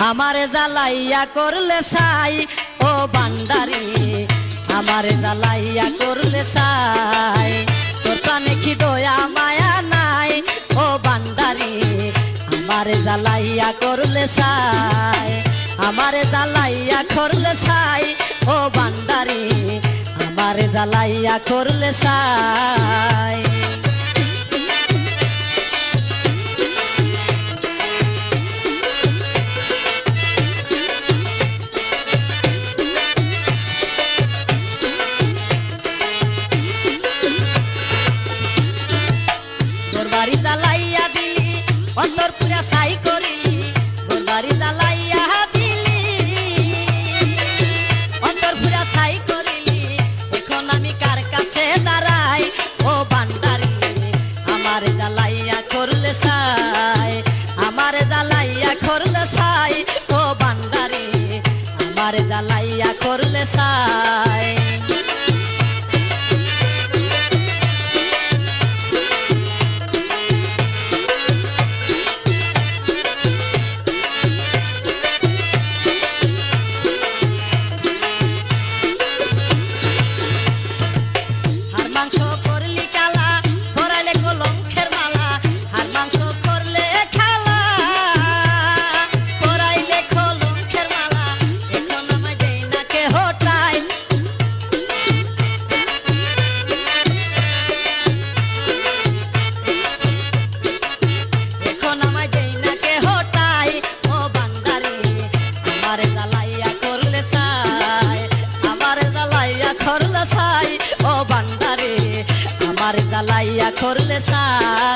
আমারে জ্বালাইয়া করলে সাই ও বান্দারি, আমারে জ্বালাইয়া করলে সাই তোর প্রাণে কি দয়া, মায়া নাই, ও বান্দারি, আমারে জ্বালাইয়া করলে সাই আমারে জ্বালাইয়া করলে সাই ও বান্দারি, আমারে জ্বালাইয়া করলে সাই অন্তর পুরা সাই করিলি তোর বাড়ি জ্বালাইয়া দিলি। অন্তর পুরা সাই এখন আমি কার কাছে দাঁড়াই? ও বান্দারি, আমার জ্বালাইয়া করলে সাই, আমার জ্বালাইয়া করলে সাই। ও বান্দারি, আমার জ্বালাইয়া করলে সাই। জ্বালাইয়া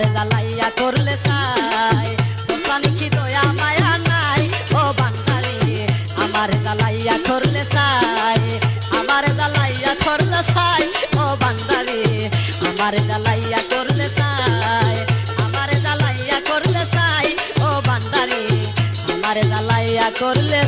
আমার জ্বালাইয়া করলে সাই প্রাণী কি দয়া, মায়া নাই? ও বান্দারি আমার জ্বালাইয়া করলে সাই আমার জ্বালাইয়া করলে সাই ও বান্দারি আমার জ্বালাইয়া করলে সাই আমার জ্বালাইয়া করলে সাই ও বান্দারি আমার জ্বালাইয়া করলে